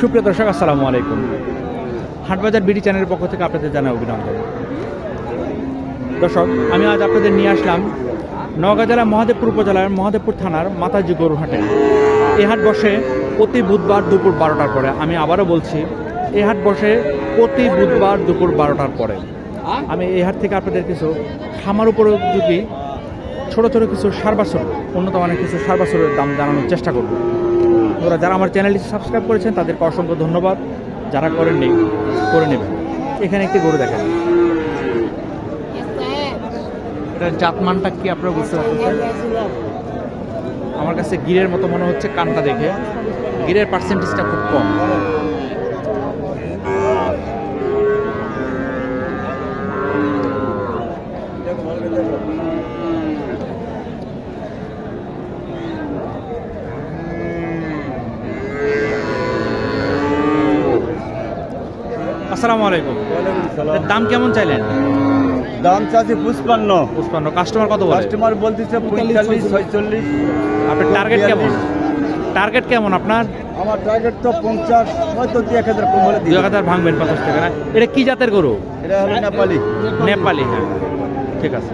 সুপ্রিয় দর্শক, আসসালামু আলাইকুম। হাটবাজার বিডি চ্যানেলের পক্ষ থেকে আপনাদের জানাই অভিনন্দন। দর্শক, আমি আজ আপনাদের নিয়ে আসলাম নওগাঁ জেলার মহাদেবপুর উপজেলার মহাদেবপুর থানার মাতাজি গরু হাটে। এই হাট বসে প্রতি বুধবার দুপুর বারোটার পরে। আমি আবারও বলছি এই হাট বসে প্রতি বুধবার দুপুর বারোটার পরে। আমি এই হাট থেকে আপনাদের কিছু খামার উপর উপযোগী ছোট ছোট কিছু সার বাছর, উন্নত মানের কিছু সার বাছরের দাম জানানোর চেষ্টা করব। ওরা যারা আমার চ্যানেলটি সাবস্ক্রাইব করেছেন, তাদেরকে অসংখ্য ধন্যবাদ। যারা করেননি, করে নেবেন। এখানে একটি গরু দেখেন। এটার জাতমানটা কি আপনারা বুঝতে পারছেন আমার কাছে গিরের মতো মনে হচ্ছে কানটা দেখে। গিরের পার্সেন্টেজটা খুব কম। আসসালামু আলাইকুম। এর দাম কেমন চাইলেন? দাম চাচ্ছে পুষ্পান্ন পুষ্পান্ন কাস্টমার কত বলে? কাস্টমার বলতেছে পঁয়তাল্লিশ ছয়চল্লিশ। আপনার টার্গেট কেমন? টার্গেট কেমন আপনার? আমার টার্গেট তো পঞ্চাশ হয়তো দুই এক হাজার কম হলে হাজার ভাঙবেন পঞ্চাশ টাকা না? এটা কি জাতের গরু? এটা হলো নেপালি। নেপালি হ্যাঁ। ঠিক আছে।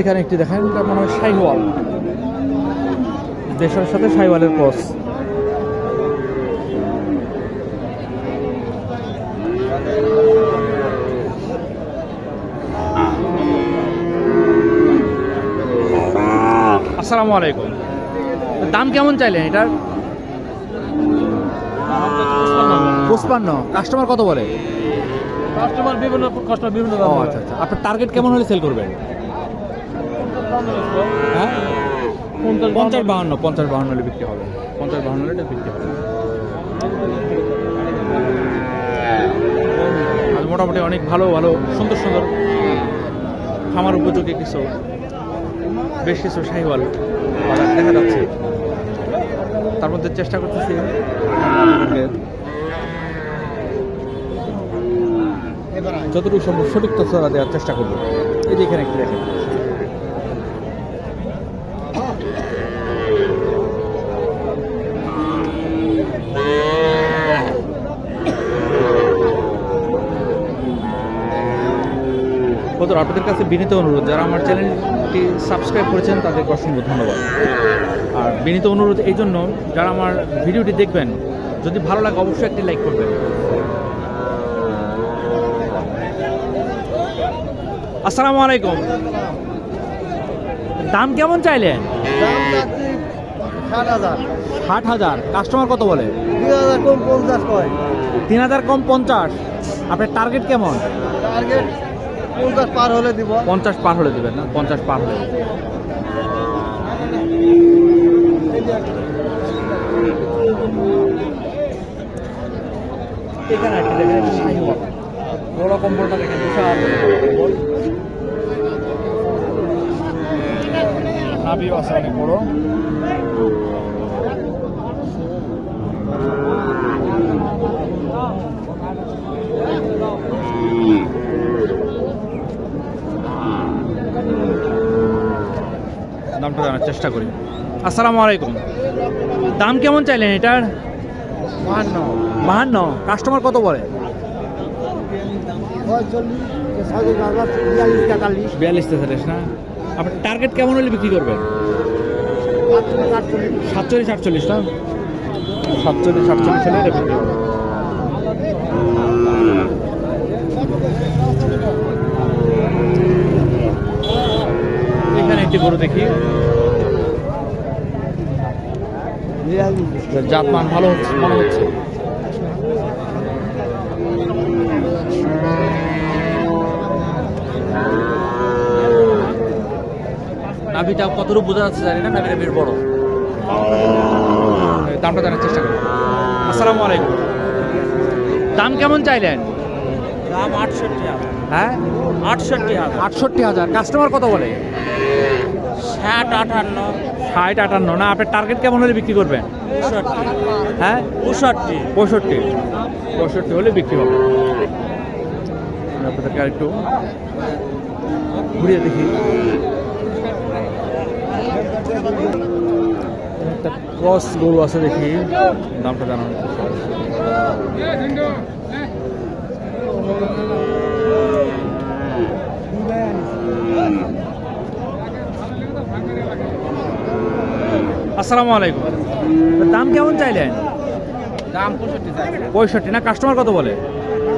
এখানে একটি দেখেন এটা মনে হয় সাইওয়াল দেশের সাথে সাইওয়ালের ক্রস আসসালামু আলাইকুম। দাম কেমন চাইলেন এটার? পুষ্পান্ন কাস্টমার কত বলে? কাস্টমার বিভিন্ন কাস্টমার বিভিন্ন আচ্ছা আচ্ছা। আপনার টার্গেট কেমন হলে সেল করবেন? হ্যাঁ? পঞ্চাশ বাহান্ন পঞ্চাশ বাহান্ন হলে বিক্রি হবে। পঞ্চাশ বাহান্ন হলে বিক্রি হবে। মোটামুটি অনেক ভালো ভালো, সুন্দর সুন্দর খামার উপযোগী কিছু, বেশ কিছু শাহিওয়াল দেখা যাচ্ছে। তার মধ্যে চেষ্টা করতেছি। যতটুকু সম্ভব সঠিক তথ্য দেওয়ার চেষ্টা করব। এই যে এখানে একটু দেখেন। আপনাদের কাছে বিনীত অনুরোধ যারা আমার চ্যানেলটি সাবস্ক্রাইব করেছেন তাদেরকে অসংখ্য ধন্যবাদ। আর বিনীত অনুরোধ এই জন্য যারা আমার ভিডিওটি দেখবেন যদি ভালো লাগে অবশ্যই একটি লাইক করবেন। আসসালামু আলাইকুম। দাম কেমন চাইলেন? ষাট হাজার। কাস্টমার কত বলে? তিন হাজার কম পঞ্চাশ। আপনার টার্গেট কেমন? টার্গেট পঞ্চাশ পার হলে দিব। পঞ্চাশ পার হলে দেবেন না? পঞ্চাশ পার হলে এখানে বড় কম্বলটা দেখেন বিশাল কম্বল। নাভিও আছে অনেক বড়। দামটা জানার চেষ্টা করি। আসসালামু আলাইকুম। দাম কেমন চাইলেন এটার? বাহান্ন। বাহান্ন? কাস্টমার কত বলে? বিয়াল্লিশ তেতাল্লিশ না? আপনার টার্গেট কেমন হলে বিক্রি করবেন? সাতচল্লিশ আটচল্লিশ না? সাতচল্লিশ আটচল্লিশ হলে এটা বিক্রি হবে এখানে একটি গরু দেখি। জাতমান ভালো হচ্ছে মনে হচ্ছে? নাভিটা কতটুকু বোঝা যাচ্ছে জানি না নাভিটা বেশ বড়। দামটা জানার চেষ্টা করি। আসসালামু আলাইকুম। দাম কেমন চাইলেন? দাম আটষট্টি হাজার। হ্যাঁ? আটষট্টি হাজার। আটষট্টি হাজার। কাস্টমার কত বলে? ষাট আটান্ন। ষাট আটান্ন। না আপনার টার্গেট কেমন হলে বিক্রি করবেন? হ্যাঁ? পঁয়ষট্টি। পঁয়ষট্টি। পঁয়ষট্টি হলে বিক্রি হবে। আপনাদেরকে আরেকটু ঘুরিয়ে দেখি। একটা ক্রস গরু আছে দেখি। দামটা জানানো আসসালামু আলাইকুম। দাম কেমন চাইলেন? দাম পঁয়ষট্টি পঁয়ষট্টি না কাস্টমার কত বলে?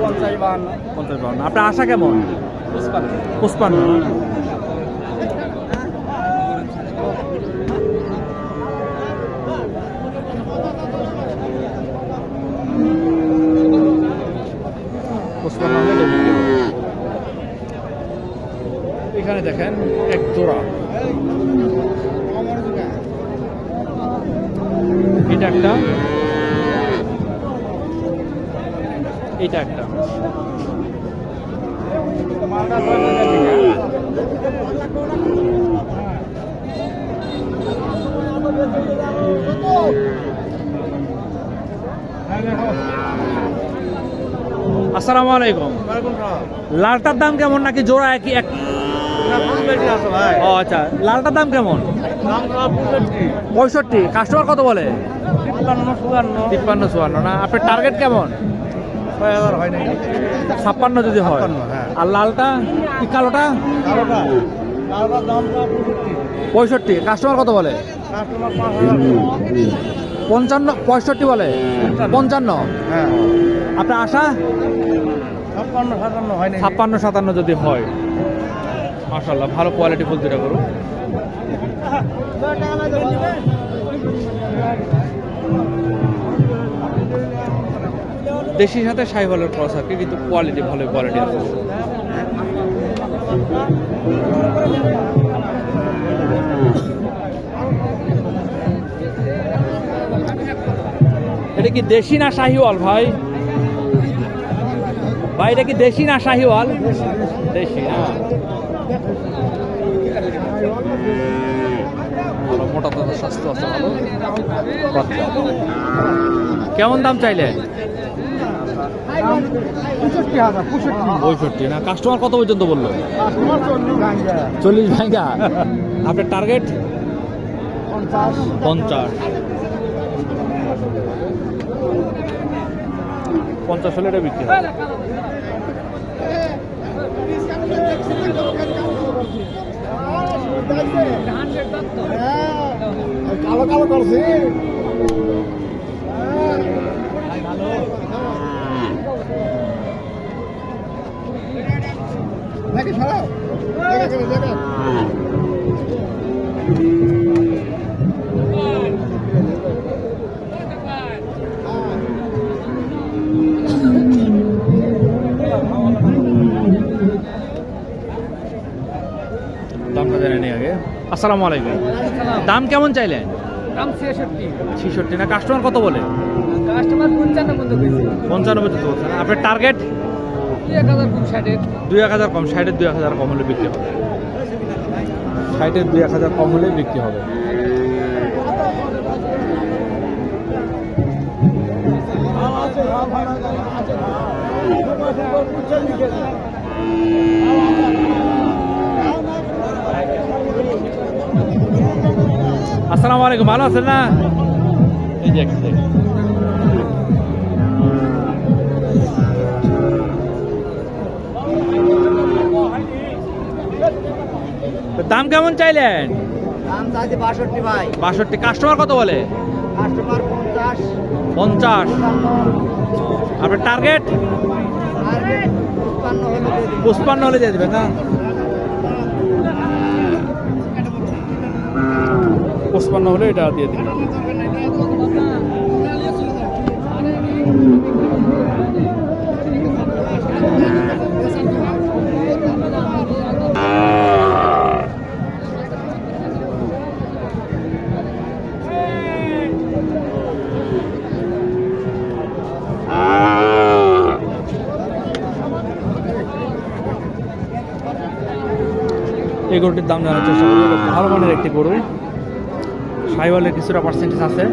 পঞ্চাশ বাহান্ন। পঞ্চাশ আপনার আশা কেমন? পুষ্পান্ন। এখানে দেখেন এক জোড়া। এটা একটা। এটা একটা। আসসালামু আলাইকুম। লালটার দাম কেমন নাকি জোড়া একই এক ও আচ্ছা লালটার দাম কেমন? পঁয়ষট্টি। পঁয়ষট্টি। কাস্টমার কত বলে? তিপ্পান্ন চুয়ান্ন। তিপ্পান্ন চুয়ান্ন না? আপনার টার্গেট কেমন? হয় নাকি ছাপ্পান্ন যদি হয়। হ্যাঁ। আর লালটা? কালোটা? পঁয়ষট্টি। কাস্টমার কত বলে? পঞ্চান্ন পঁয়ষট্টি বলে? পঞ্চান্ন। হ্যাঁ। আপনার আশা? ছাপ্পান্ন সাতান্ন হয় ছাপ্পান্ন সাতান্ন যদি হয়। মাশাল্লাহ ভালো কোয়ালিটি ফুল দুটা করুন দেশির সাথে সাইভালের ক্রস আর কি কিন্তু কোয়ালিটি ভালো কোয়ালিটি আছে। এটা কি দেশি না শাহিওয়াল ভাই? ভাই এটা কি দেশি না শাহিওয়াল? দেশি ভালো মোটা তাজা স্বাস্থ্য আছে ভালো। কেমন দাম চাইলে? পঁয়ষট্টি, না কাস্টমার কত পর্যন্ত বলল? চল্লিশ ভাঙ্গা। আপনার টার্গেট পঞ্চাশ। পঞ্চাশ হলে এটা বিক্রি কালো কালো করছি নাকি ছাড়াও দামটা জেনে নিই আগে। আসসালামু আলাইকুম। দাম কেমন চাইলেন? দাম ছেষট্টি। ছিষট্টি না? কাস্টমার কত বলে? কাস্টমার পঞ্চান্ন পর্যন্ত পঞ্চান্ন পর্যন্ত আপনার টার্গেট দুই এক হাজার কম ষাটের। দুই এক হাজার কম হলে বিক্রি হবে। ষাটের দুই এক হাজার কম হলে বিক্রি হবে। আসসালামু আলাইকুম, ভালো আছেন না। তো দাম কেমন চাইলেন? দাম চাইছে বাষট্টি ভাই। বাষট্টি। কাস্টমার কত বলে? কাস্টমার পঞ্চাশ। পঞ্চাশ। আপনার টার্গেট টার্গেট হলে দিয়ে দিবো পুষ্পান্ন হলে দিয়ে দেবেন না? পুষ্পান্ন হলে এটা দিয়ে দিবেন। এই গরুটির দাম জানার চেষ্টা করব ভালো মানের একটি গরু। সাইওয়ালের কিছুটা পার্সেন্টেজ আছে।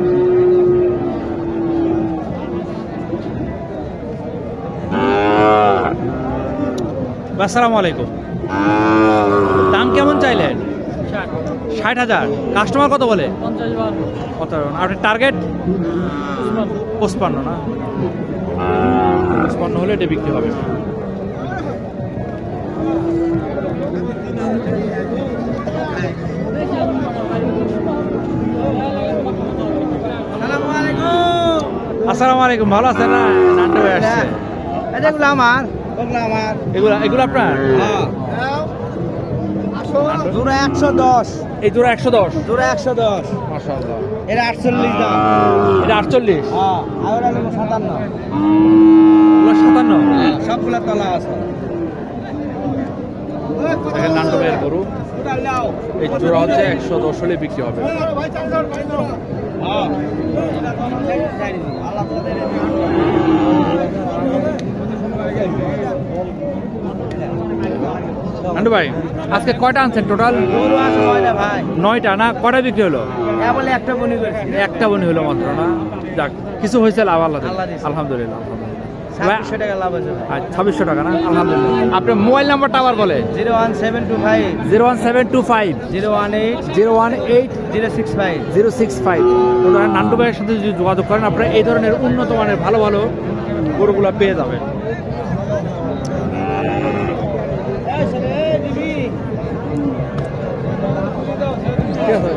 আসসালামু আলাইকুম। দাম কেমন চাইলেন? ষাট হাজার। কাস্টমার কত বলে? আপনার টার্গেট পঁচপান্ন না? পঁচপান্ন হলে এটা বিক্রি হবে। আসসালামু আলাইকুম ভালো আছেন? না নান্টু ভাই আসছে। এগুলো আমার। ওগুলো আমার। এগুলো এগুলো আপনার? জোড়া একশো দশ। এই জোড়া একশো দশ? জোড়া একশো দশ। মাশাআল্লাহ। এটা আটচল্লিশ দাম। এটা আটচল্লিশ? হ্যাঁ আর সাতান্ন। এগুলো সাতান্ন? সবগুলো তলা আছে। দেখেন নান্টু ভাইয়ের গরু। এই জোড়া হচ্ছে একশো দশ হলে বিক্রি হবে। নান্টু ভাই আজকে কয়টা আনছেন টোটাল নয়টা না? কয়টা বিক্রি হলো? একটা বনি হলো মাত্র না? যাক কিছু হয়েছে লাভ আল্লাহ। আলহামদুলিল্লাহ আলহামদুলিল্লাহ। ছাব্বিশশো টাকা লাভ আছে আচ্ছা ছাব্বিশশো টাকা না? আলহামদুলিল্লাহ। আপনার মোবাইল নাম্বারটা আবার বলে zero one seven two five. Zero one seven two five. Zero one eight. Zero one eight. Zero six five. Zero six five. Nantu ভাইয়ের সাথে যদি যোগাযোগ করেন আপনারা এই ধরনের উন্নত মানের ভালো ভালো গরুগুলো পেয়ে যাবেন। ঠিক আছে?